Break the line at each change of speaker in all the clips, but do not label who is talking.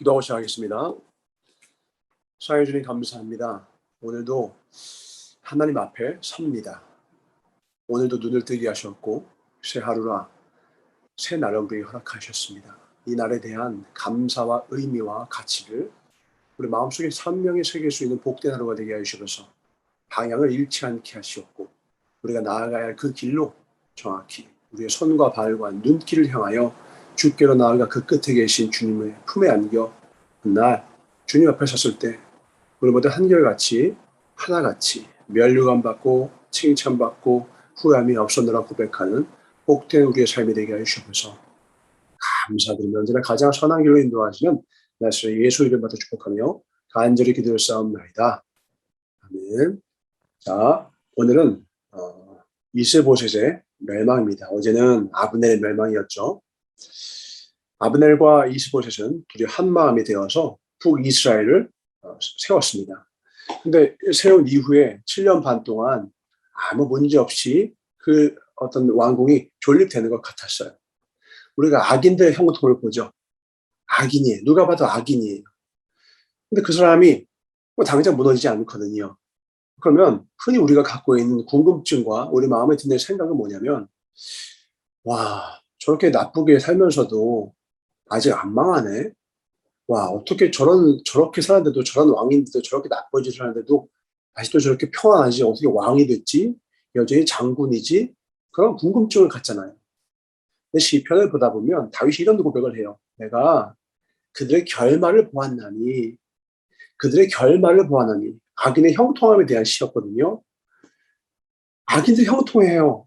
기도하고 시작하겠습니다. 사랑해 주님 감사합니다. 오늘도 하나님 앞에 섭니다. 오늘도 눈을 뜨게 하셨고 새 하루라 새 날을 허락하셨습니다. 이 날에 대한 감사와 의미와 가치를 우리 마음속에 선명히 새길 수 있는 복된 하루가 되게 하셔서 방향을 잃지 않게 하시었고 우리가 나아가야 할 그 길로 정확히 우리의 손과 발과 눈길을 향하여 주께로 나아가 그 끝에 계신 주님의 품에 안겨 그날 주님 앞에 섰을 때 우리 모두 한결같이 하나같이 멸류관 받고 칭찬받고 후회함이 없었느라 고백하는 복된 우리의 삶이 되게 해주셔서 감사드리며 언제나 가장 선한 길로 인도하시는 나스의 예수 이름 받아 축복하며 간절히 기도를 싸움나이다. 아멘. 자, 오늘은 어, 이스보셋의 멸망입니다. 어제는 아브넬의 멸망이었죠. 아브넬과 이스보셋은 둘이 한 마음이 되어서 북이스라엘을 어, 세웠습니다. 근데 세운 이후에 7년 반 동안 아무 문제 없이 그 어떤 왕궁이 존립되는 것 같았어요. 우리가 악인들의 형통을 보죠. 악인이에요. 누가 봐도 악인이에요. 근데 그 사람이 뭐 당장 무너지지 않거든요. 그러면 흔히 우리가 갖고 있는 궁금증과 우리 마음에 드는 생각은 뭐냐면, 와, 저렇게 나쁘게 살면서도 아직 안 망하네? 와, 어떻게 저런, 저렇게 사는데도 저런 왕인데도 저렇게 나쁜 짓을 하는데도 아직도 저렇게 평안하지? 어떻게 왕이 됐지? 여전히 장군이지? 그런 궁금증을 갖잖아요. 근데 시편을 보다 보면 다윗이 이런 고백을 해요. 내가 그들의 결말을 보았나니, 그들의 결말을 보았나니, 악인의 형통함에 대한 시였거든요. 악인들 형통해요.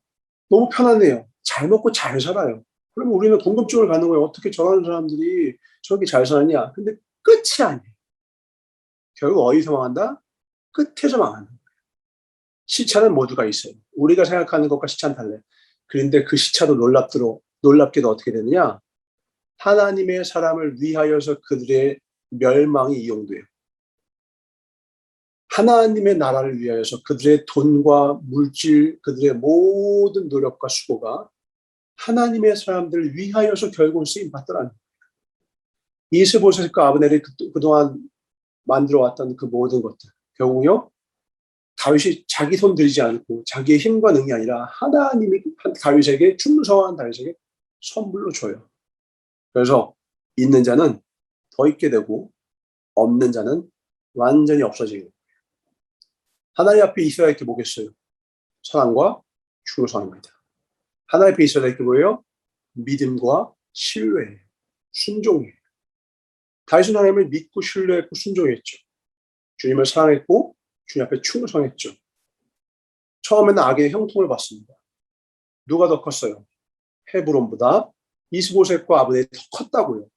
너무 편안해요. 잘 먹고 잘 살아요. 그러면 우리는 궁금증을 갖는 거예요. 어떻게 저런 사람들이 저렇게 잘 사느냐. 근데 끝이 아니에요. 결국 어디서 망한다? 끝에서 망하는 거예요. 시차는 모두가 있어요. 우리가 생각하는 것과 시차는 달라요. 그런데 그 시차도 놀랍도록, 놀랍게도 어떻게 되느냐? 하나님의 사람을 위하여서 그들의 멸망이 이용돼요. 하나님의 나라를 위하여서 그들의 돈과 물질, 그들의 모든 노력과 수고가 하나님의 사람들을 위하여서 결국 쓰임 받더라는 거예요. 이스보셋과 아브넬이 그동안 만들어 왔던 그 모든 것들 결국요 다윗이 자기 손 들이지 않고 자기의 힘과 능이 아니라 하나님이 다윗에게 충성한 다윗에게 선물로 줘요. 그래서 있는 자는 더 있게 되고 없는 자는 완전히 없어지는. 하나님 앞에 있어야 할게 뭐겠어요? 사랑과 충성입니다. 하나님 앞에 있어야 할게 뭐예요? 믿음과 신뢰, 순종이에요. 다윗은 하나님을 믿고 신뢰했고 순종했죠. 주님을 사랑했고 주님 앞에 충성했죠. 처음에는 악의 형통을 받습니다. 누가 더 컸어요? 헤브론보다 이스보셋과 아브넬이 더 컸다고요.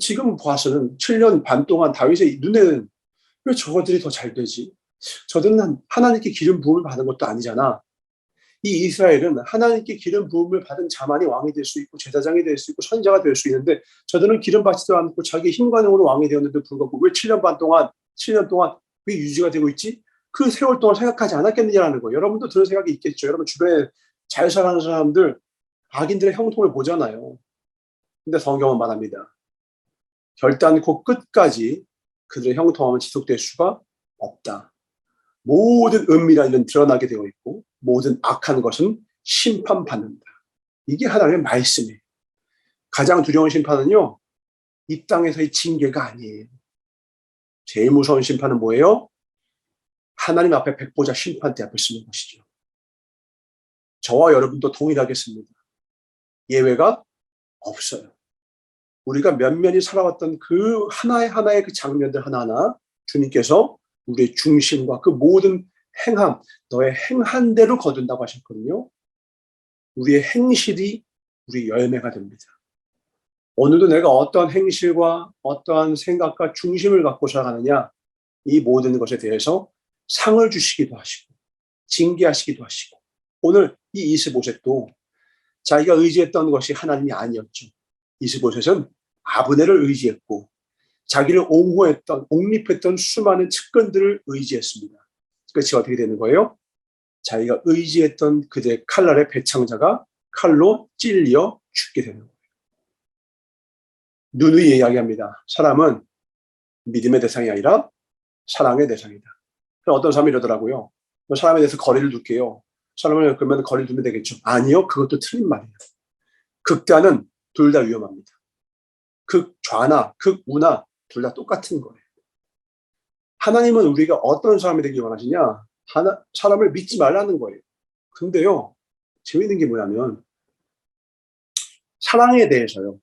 지금 봐서는 7년 반 동안 다윗의 눈에는 왜 저것들이 더 잘 되지? 저들은 하나님께 기름 부음을 받은 것도 아니잖아. 이 이스라엘은 하나님께 기름 부음을 받은 자만이 왕이 될 수 있고 제사장이 될 수 있고 선자가 될 수 있는데 저들은 기름 받지도 않고 자기 힘과 능으로 왕이 되었는데 불구하고 왜 7년 반 동안 7년 동안 왜 유지가 되고 있지? 그 세월 동안 생각하지 않았겠느냐는 거예요. 여러분도 그런 생각이 있겠죠. 여러분 주변에 잘 살아가는 사람들 악인들의 형통을 보잖아요. 근데 성경은 말합니다. 결단코 끝까지 그들의 형통함은 지속될 수가 없다. 모든 은밀한 일은 드러나게 되어 있고 모든 악한 것은 심판받는다. 이게 하나님의 말씀이에요. 가장 두려운 심판은요. 이 땅에서의 징계가 아니에요. 제일 무서운 심판은 뭐예요? 하나님 앞에 백보자 심판대 앞에 쓰는 것이죠. 저와 여러분도 동일하겠습니다. 예외가 없어요. 우리가 면면히 살아왔던 그 하나의 하나의 그 장면들 하나하나 주님께서 우리의 중심과 그 모든 행함, 너의 행한 대로 거둔다고 하셨거든요. 우리의 행실이 우리 열매가 됩니다. 오늘도 내가 어떠한 행실과 어떠한 생각과 중심을 갖고 살아가느냐, 이 모든 것에 대해서 상을 주시기도 하시고, 징계하시기도 하시고, 오늘 이 이스보셋도 자기가 의지했던 것이 하나님이 아니었죠. 이스보셋은 아브넬을 의지했고, 자기를 옹호했던, 옹립했던 수많은 측근들을 의지했습니다. 끝이 어떻게 되는 거예요? 자기가 의지했던 그들의 칼날의 배창자가 칼로 찔려 죽게 되는 거예요. 누누이 이야기합니다. 사람은 믿음의 대상이 아니라 사랑의 대상이다. 어떤 사람이 이러더라고요. 뭐 사람에 대해서 거리를 둘게요. 사람을 그러면 거리를 두면 되겠죠. 아니요. 그것도 틀린 말이에요. 극단은 둘 다 위험합니다. 극좌나 극우나 둘 다 똑같은 거예요. 하나님은 우리가 어떤 사람이 되길 원하시냐? 하나, 사람을 믿지 말라는 거예요. 근데요, 재밌는 게 뭐냐면, 사랑에 대해서요,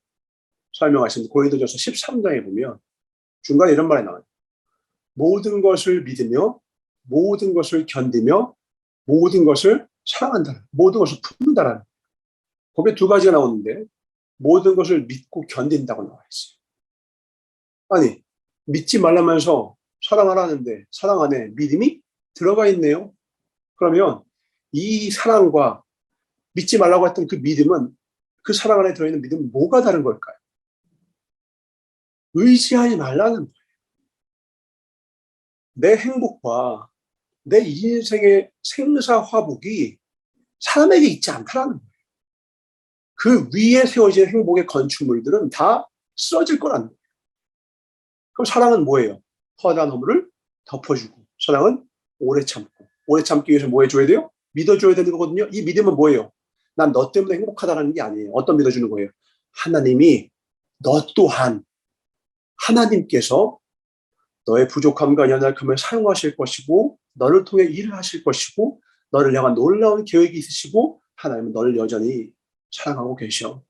설명하신 고린도전서 13장에 보면, 중간에 이런 말이 나와요. 모든 것을 믿으며, 모든 것을 견디며, 모든 것을 사랑한다. 모든 것을 품는다라는. 거기에 두 가지가 나오는데, 모든 것을 믿고 견딘다고 나와 있어요. 아니, 믿지 말라면서 사랑하라는데 사랑 안에 믿음이 들어가 있네요. 그러면 이 사랑과 믿지 말라고 했던 그 믿음은 그 사랑 안에 들어있는 믿음은 뭐가 다른 걸까요? 의지하지 말라는 거예요. 내 행복과 내 인생의 생사 화복이 사람에게 있지 않다라는 거예요. 그 위에 세워진 행복의 건축물들은 다 쓰러질 거라는 거예요. 그럼 사랑은 뭐예요? 허다한 허물을 덮어주고 사랑은 오래 참고 오래 참기 위해서 뭐 해줘야 돼요? 믿어줘야 되는 거거든요. 이 믿음은 뭐예요? 난 너 때문에 행복하다는 게 아니에요. 어떤 믿어주는 거예요? 하나님이 너 또한 하나님께서 너의 부족함과 연약함을 사용하실 것이고 너를 통해 일을 하실 것이고 너를 향한 놀라운 계획이 있으시고 하나님은 너를 여전히 사랑하고 계셔.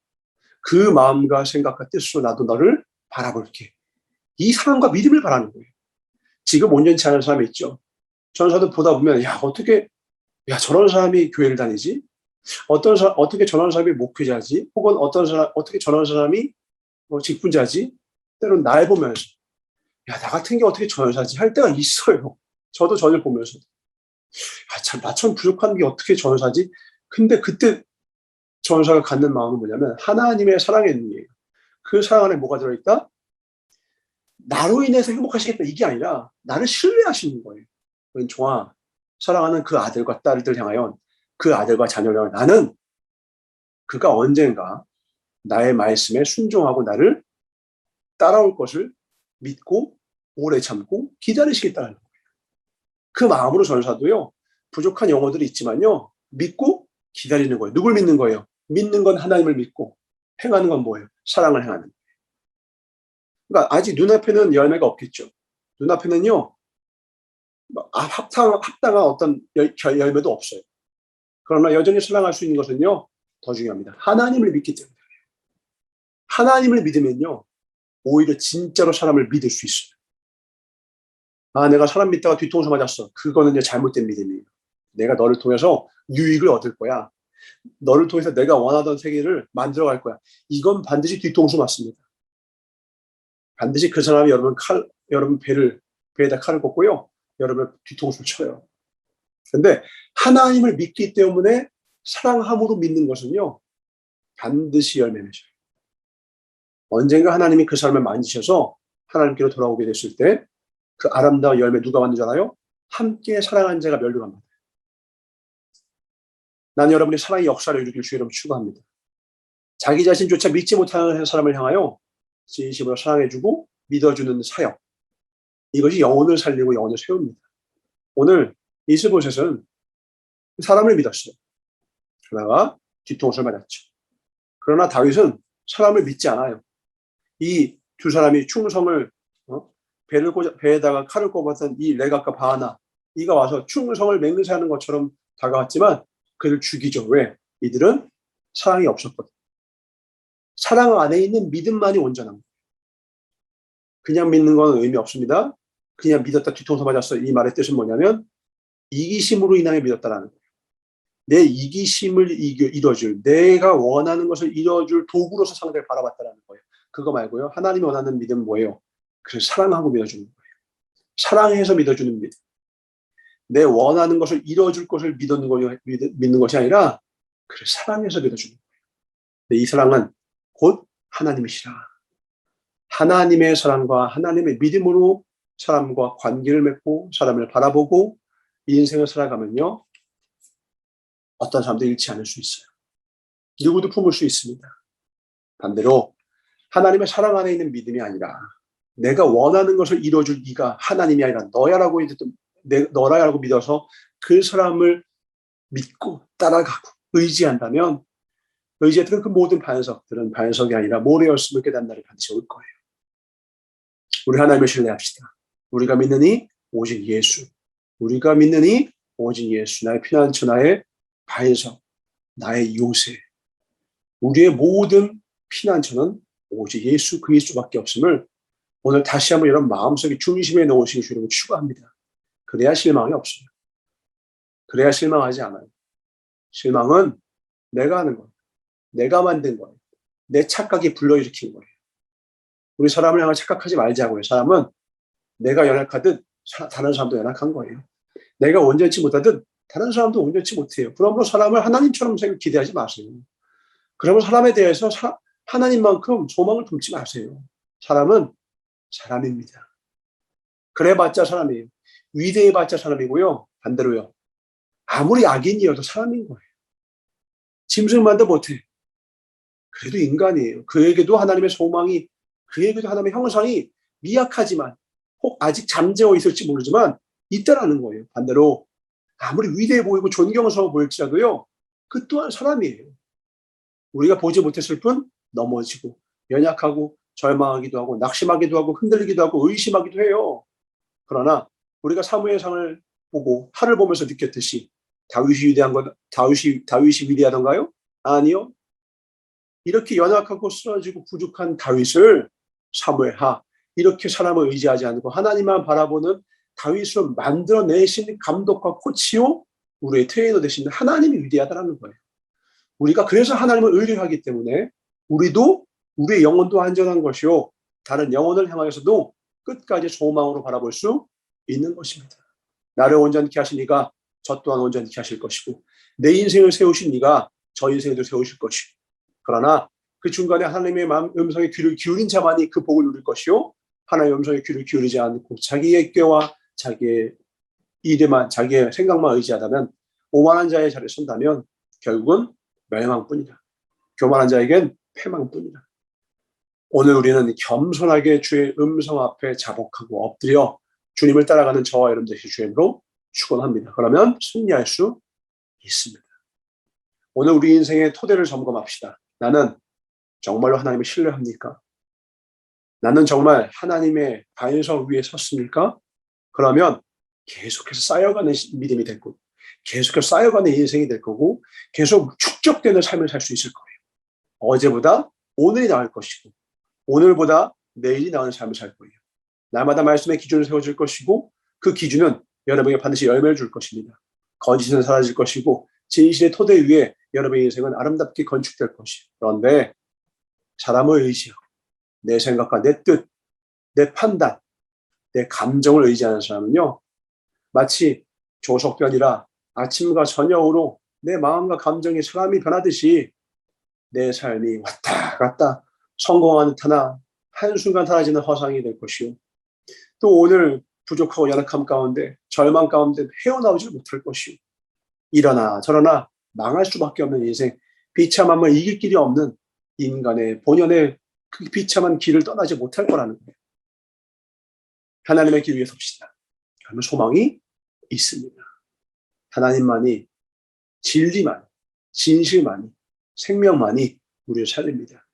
그 마음과 생각과 뜻으로 나도 너를 바라볼게. 이 사랑과 믿음을 바라는 거예요. 지금 온전치 않은 사람이 있죠. 저런 사람들 보다 보면 야 어떻게 야 저런 사람이 교회를 다니지? 어떤 사람 어떻게 저런 사람이 목회자지? 혹은 어떤 사람 어떻게 저런 사람이 뭐 직분자지? 때로는 날 보면서 야 나 같은 게 어떻게 전사지 할 때가 있어요. 저도 저를 보면서 아참 나처럼 부족한 게 어떻게 전사지? 근데 그때 전사가 갖는 마음은 뭐냐면 하나님의 사랑의 의미예요. 그 사랑 안에 뭐가 들어있다? 나로 인해서 행복하시겠다 이게 아니라 나를 신뢰하시는 거예요. 종아 사랑하는 그 아들과 딸들 향하여 그 아들과 자녀를 향하여 나는 그가 언젠가 나의 말씀에 순종하고 나를 따라올 것을 믿고 오래 참고 기다리시겠다는 거예요. 그 마음으로 전사도요 부족한 영어들이 있지만요 믿고 기다리는 거예요. 누굴 믿는 거예요? 믿는 건 하나님을 믿고 행하는 건 뭐예요? 사랑을 행하는. 그러니까 아직 눈앞에는 열매가 없겠죠. 눈앞에는요, 아, 합당, 합당한 어떤 열, 열매도 없어요. 그러나 여전히 사랑할 수 있는 것은요, 더 중요합니다. 하나님을 믿기 때문에. 하나님을 믿으면요, 오히려 진짜로 사람을 믿을 수 있어요. 아, 내가 사람 믿다가 뒤통수 맞았어. 그거는 잘못된 믿음이에요. 내가 너를 통해서 유익을 얻을 거야. 너를 통해서 내가 원하던 세계를 만들어갈 거야. 이건 반드시 뒤통수 맞습니다. 반드시 그 사람이 여러분 칼, 여러분 배를, 배에다 칼을 꽂고요. 여러분 뒤통수를 쳐요. 근데 하나님을 믿기 때문에 사랑함으로 믿는 것은요. 반드시 열매 맺어요. 언젠가 하나님이 그 사람을 만지셔서 하나님께로 돌아오게 됐을 때 그 아름다운 열매 누가 만들잖아요? 함께 사랑한 자가 멸류관니다 나는 여러분이 사랑의 역사를 일으킬 주 여러분 추구합니다. 자기 자신조차 믿지 못하는 사람을 향하여 진심으로 사랑해주고 믿어주는 사역. 이것이 영혼을 살리고 영혼을 세웁니다. 오늘 이스보셋은 사람을 믿었어요. 그러다가 뒤통수를 맞았죠. 그러나 다윗은 사람을 믿지 않아요. 이 두 사람이 충성을 어? 배를 꽂아, 배에다가 칼을 꼽았던 이 레각과 바하나 이가 와서 충성을 맹세하는 것처럼 다가왔지만 그를 죽이죠. 왜? 이들은 사랑이 없었거든. 사랑 안에 있는 믿음만이 온전한 거예요. 그냥 믿는 건 의미 없습니다. 그냥 믿었다 뒤통수 맞았어. 이 말의 뜻은 뭐냐면 이기심으로 인하여 믿었다라는 거예요. 내 이기심을 이겨, 이뤄줄, 내가 원하는 것을 이뤄줄 도구로서 상대를 바라봤다라는 거예요. 그거 말고요. 하나님이 원하는 믿음 뭐예요? 그 사랑하고 믿어주는 거예요. 사랑해서 믿어주는 믿음. 내 원하는 것을 이뤄줄 것을 믿는, 것이 아니라 그를 사랑해서 믿어주는 거예요. 근데 이 사랑은 곧 하나님이시라. 하나님의 사랑과 하나님의 믿음으로 사람과 관계를 맺고 사람을 바라보고 인생을 살아가면요. 어떤 사람도 잃지 않을 수 있어요. 누구도 품을 수 있습니다. 반대로 하나님의 사랑 안에 있는 믿음이 아니라 내가 원하는 것을 이루어줄 이가 하나님이 아니라 너야라고 너라고 믿어서 그 사람을 믿고 따라가고 의지한다면 의지했던 그 모든 반석들은 반석이 아니라 모래였음을 깨닫는 날이 반드시 올 거예요. 우리 하나님을 신뢰합시다. 우리가 이 오직 예수. 우리가 이 오직 예수. 나의 피난처, 나의 반석, 나의 요새. 우리의 모든 피난처는 오직 예수 그리스도밖에 없음을 오늘 다시 한번 여러분 마음속에 중심에 놓으신 주님을 추구합니다. 그래야 실망이 없어요. 그래야 실망하지 않아요. 실망은 내가 하는 거예요. 내가 만든 거예요. 내 착각이 불러일으킨 거예요. 우리 사람을 향해 착각하지 말자고요. 사람은 내가 연약하듯 다른 사람도 연약한 거예요. 내가 온전치 못하듯 다른 사람도 온전치 못해요. 그러므로 사람을 하나님처럼 생각 기대하지 마세요. 그러면 사람에 대해서 사, 하나님만큼 소망을 품지 마세요. 사람은 사람입니다. 그래봤자 사람이에요. 위대해봤자 사람이고요. 반대로요. 아무리 악인이어도 사람인 거예요. 짐승만도 못해. 그래도 인간이에요. 그에게도 하나님의 소망이, 그에게도 하나님의 형상이 미약하지만, 혹 아직 잠재워 있을지 모르지만, 있다라는 거예요. 반대로, 아무리 위대해 보이고 존경스러워 보일지라도요, 그 또한 사람이에요. 우리가 보지 못했을 뿐 넘어지고, 연약하고, 절망하기도 하고, 낙심하기도 하고, 흔들리기도 하고, 의심하기도 해요. 그러나, 우리가 사무의 상을 보고, 하를 보면서 느꼈듯이, 다윗이 위대한 것, 다윗이, 다윗이 위대하던가요? 아니요. 이렇게 연약하고 쓰러지고 부족한 다윗을 사무엘하 이렇게 사람을 의지하지 않고 하나님만 바라보는 다윗으로 만들어내신 감독과 코치요 우리의 트레이너 되신 하나님이 위대하다는 거예요. 우리가 그래서 하나님을 의뢰하기 때문에 우리도 우리의 영혼도 안전한 것이요 다른 영혼을 향하여서도 끝까지 소망으로 바라볼 수 있는 것입니다. 나를 온전케 하신 이가 저 또한 온전케 하실 것이고 내 인생을 세우신 이가 저 인생도 세우실 것이고 그러나 그 중간에 하나님의 음성에 귀를 기울인 자만이 그 복을 누릴 것이요. 하나님의 음성에 귀를 기울이지 않고 자기의 꾀와 자기의 일에만, 자기의 생각만 의지하다면 오만한 자의 자리에 선다면 결국은 멸망뿐이다. 교만한 자에겐 패망뿐이다. 오늘 우리는 겸손하게 주의 음성 앞에 자복하고 엎드려 주님을 따라가는 저와 여러분들의 주임으로 축원합니다. 그러면 승리할 수 있습니다. 오늘 우리 인생의 토대를 점검합시다. 나는 정말로 하나님을 신뢰합니까? 나는 정말 하나님의 반석 위에 섰습니까? 그러면 계속해서 쌓여가는 믿음이 될 거고, 계속해서 쌓여가는 인생이 될 거고, 계속 축적되는 삶을 살 수 있을 거예요. 어제보다 오늘이 나을 것이고, 오늘보다 내일이 나은 삶을 살 거예요. 날마다 말씀의 기준을 세워줄 것이고, 그 기준은 여러분에게 반드시 열매를 줄 것입니다. 거짓은 사라질 것이고, 진실의 토대 위에 여러분의 인생은 아름답게 건축될 것이에요. 그런데 사람을 의지하고 내 생각과 내 뜻, 내 판단, 내 감정을 의지하는 사람은요. 마치 조석변이라 아침과 저녁으로 내 마음과 감정이 사람이 변하듯이 내 삶이 왔다 갔다 성공하는 타나 한순간 사라지는 허상이 될 것이요. 또 오늘 부족하고 연약함 가운데 절망 가운데 헤어나오지 못할 것이요. 이러나 저러나 망할 수밖에 없는 인생, 비참함을 이길 길이 없는 인간의 본연의 그 비참한 길을 떠나지 못할 거라는 거예요. 하나님의 길 위에 섭시다. 그러면 소망이 있습니다. 하나님만이 진리만, 진실만이, 생명만이 우리를 살립니다.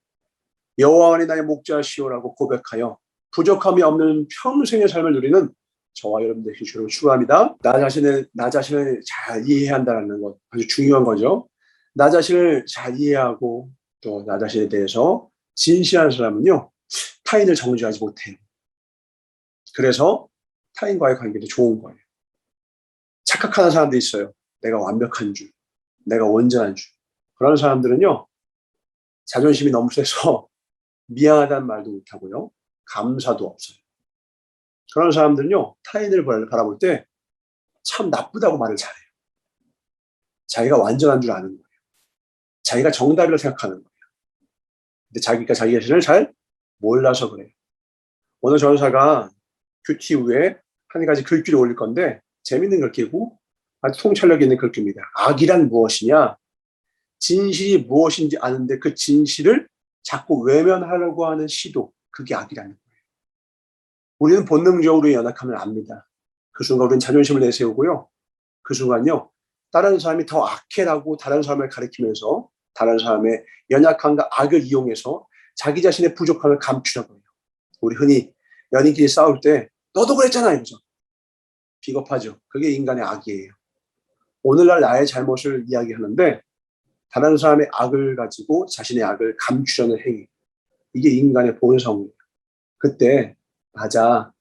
여호와만이 나의 목자시오라고 고백하여 부족함이 없는 평생의 삶을 누리는 저와 여러분들 주로 추구합니다. 나 자신을 나 자신을 잘 이해한다는 것 아주 중요한 거죠. 나 자신을 잘 이해하고 또 나 자신에 대해서 진실한 사람은요 타인을 정죄하지 못해요. 그래서 타인과의 관계도 좋은 거예요. 착각하는 사람도 있어요. 내가 완벽한 줄, 내가 온전한 줄. 그런 사람들은요 자존심이 너무 세서 미안하다는 말도 못하고요 감사도 없어요. 그런 사람들은요, 타인을 바라볼 때 참 나쁘다고 말을 잘해요. 자기가 완전한 줄 아는 거예요. 자기가 정답이라고 생각하는 거예요. 근데 자기가 자기 자신을 잘 몰라서 그래요. 오늘 전사가 큐티 후에 한 가지 글귀를 올릴 건데, 재밌는 글귀고 아주 통찰력 있는 글귀입니다. 악이란 무엇이냐? 진실이 무엇인지 아는데 그 진실을 자꾸 외면하려고 하는 시도, 그게 악이라는 거예요. 우리는 본능적으로 연약함을 압니다. 그 순간 우리는 자존심을 내세우고요. 그 순간요, 다른 사람이 더 악해라고 다른 사람을 가리키면서 다른 사람의 연약함과 악을 이용해서 자기 자신의 부족함을 감추려고 해요. 우리 흔히 연인끼리 싸울 때 너도 그랬잖아 이러죠. 비겁하죠. 그게 인간의 악이에요. 오늘날 나의 잘못을 이야기하는데 다른 사람의 악을 가지고 자신의 악을 감추려는 행위. 이게 인간의 본성이에요. 그때 맞아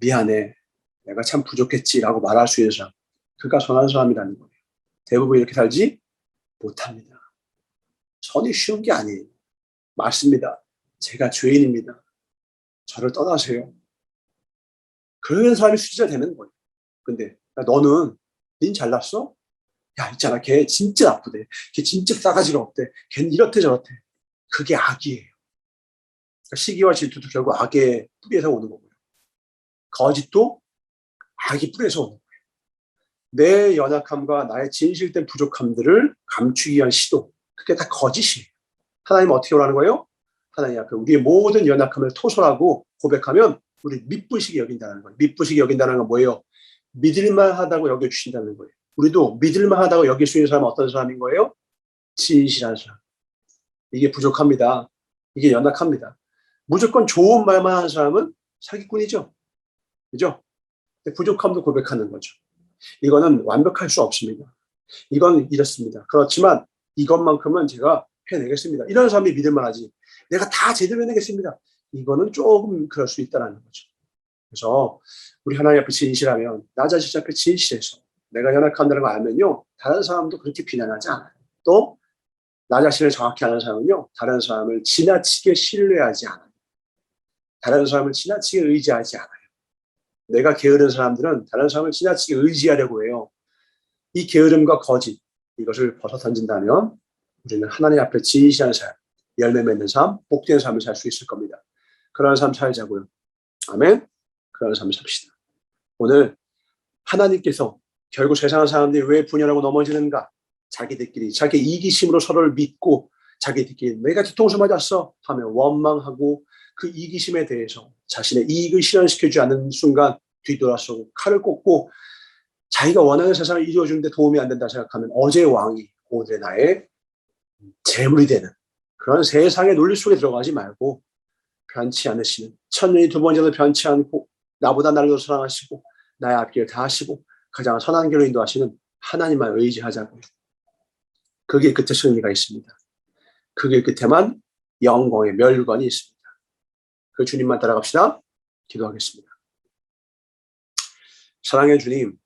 미안해 내가 참 부족했지라고 말할 수 있는 사람 그가 선한 사람이라는 거예요. 대부분 이렇게 살지 못합니다. 선이 쉬운 게 아니에요. 맞습니다. 제가 죄인입니다. 저를 떠나세요. 그런 사람이 수지자 되는 거예요. 근데 야, 너는 닌 잘났어? 야 있잖아 걔 진짜 나쁘대. 걔 진짜 싸가지가 없대. 걔는 이렇대 저렇대. 그게 악이에요. 시기와 질투도 결국 악의 뿌리에서 오는 거고요. 거짓도 악이 뿌리에서 오는 거예요. 내 연약함과 나의 진실된 부족함들을 감추기 위한 시도. 그게 다 거짓이에요. 하나님 어떻게 오라는 거예요? 하나님 앞에 우리의 모든 연약함을 토설하고 고백하면 우리 믿부시게 여긴다는 거예요. 믿부시게 여긴다는 건 뭐예요? 믿을만하다고 여겨주신다는 거예요. 우리도 믿을만하다고 여길 수 있는 사람은 어떤 사람인 거예요? 진실한 사람. 이게 부족합니다. 이게 연약합니다. 무조건 좋은 말만 하는 사람은 사기꾼이죠. 그죠? 부족함도 고백하는 거죠. 이거는 완벽할 수 없습니다. 이건 이렇습니다. 그렇지만 이것만큼은 제가 해내겠습니다. 이런 사람이 믿을만 하지. 내가 다 제대로 해내겠습니다. 이거는 조금 그럴 수 있다는 거죠. 그래서 우리 하나님 앞에 진실하면 나 자신 앞에 진실해서 내가 연약한다는 걸 알면요. 다른 사람도 그렇게 비난하지 않아요. 또 나 자신을 정확히 아는 사람은요. 다른 사람을 지나치게 신뢰하지 않아요. 다른 사람을 지나치게 의지하지 않아요. 내가 게으른 사람들은 다른 사람을 지나치게 의지하려고 해요. 이 게으름과 거짓 이것을 벗어 던진다면 우리는 하나님 앞에 진실한 삶, 열매 맺는 삶, 복된 삶을 살 수 있을 겁니다. 그런 삶 살자고요. 아멘. 그런 삶을 삽시다. 오늘 하나님께서 결국 세상 사람들이 왜 분열하고 넘어지는가? 자기들끼리 자기 이기심으로 서로를 믿고 자기들끼리 내가 뒤통수 맞았어 하며 원망하고 그 이기심에 대해서 자신의 이익을 실현시켜주지 않는 순간 뒤돌아서고 칼을 꽂고 자기가 원하는 세상을 이루어주는데 도움이 안 된다 생각하면 어제 왕이 오늘 나의 재물이 되는 그런 세상의 논리 속에 들어가지 말고 변치 않으시는 천년이 두 번째도 변치 않고 나보다 나를 더 사랑하시고 나의 앞길을 다 하시고 가장 선한 길로 인도하시는 하나님만 의지하자고요. 그게 끝에 승리가 있습니다. 그게 끝에만 영광의 멸관이 있습니다. 그 주님만 따라갑시다. 기도하겠습니다. 사랑의 주님,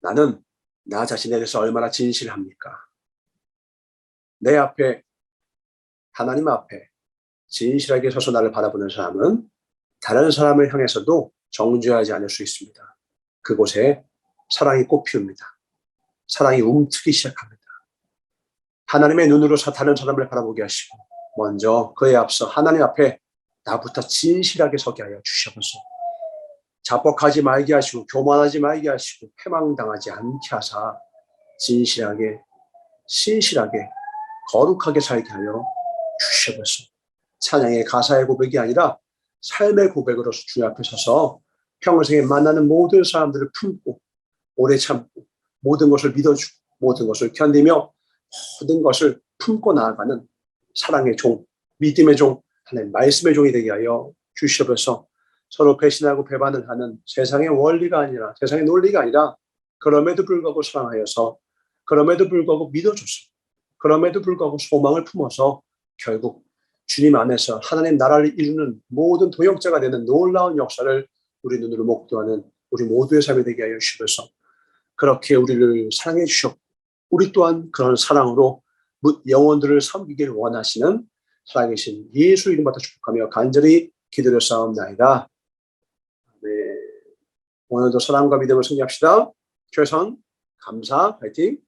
나는 나 자신에 대해서 얼마나 진실합니까? 내 앞에, 하나님 앞에 진실하게 서서 나를 바라보는 사람은 다른 사람을 향해서도 정죄하지 않을 수 있습니다. 그곳에 사랑이 꽃피웁니다. 사랑이 움트기 시작합니다. 하나님의 눈으로 다른 사람을 바라보게 하시고 먼저 그에 앞서 하나님 앞에 나부터 진실하게 서게 하여 주셔서. 자뻑하지 말게 하시고 교만하지 말게 하시고 패망당하지 않게 하사 진실하게 신실하게 거룩하게 살게 하여 주셔서. 찬양의 가사의 고백이 아니라 삶의 고백으로서 주 앞에 서서 평생에 만나는 모든 사람들을 품고 오래 참고 모든 것을 믿어주고 모든 것을 견디며 모든 것을 품고 나아가는 사랑의 종, 믿음의 종, 하나님 말씀의 종이 되게 하여 주시옵소서. 서로 배신하고 배반을 하는 세상의 원리가 아니라 세상의 논리가 아니라 그럼에도 불구하고 사랑하여서 그럼에도 불구하고 믿어줘서 그럼에도 불구하고 소망을 품어서 결국 주님 안에서 하나님 나라를 이루는 모든 도역자가 되는 놀라운 역사를 우리 눈으로 목도하는 우리 모두의 삶이 되게 하여 주셔서. 그렇게 우리를 사랑해 주셨고 우리 또한 그런 사랑으로 영혼들을 섬기길 원하시는 살아계신 예수 이름받아 축복하며 간절히 기도를 싸움나이다. 네. 오늘도 사랑과 믿음을 승리합시다. 최선, 감사, 파이팅.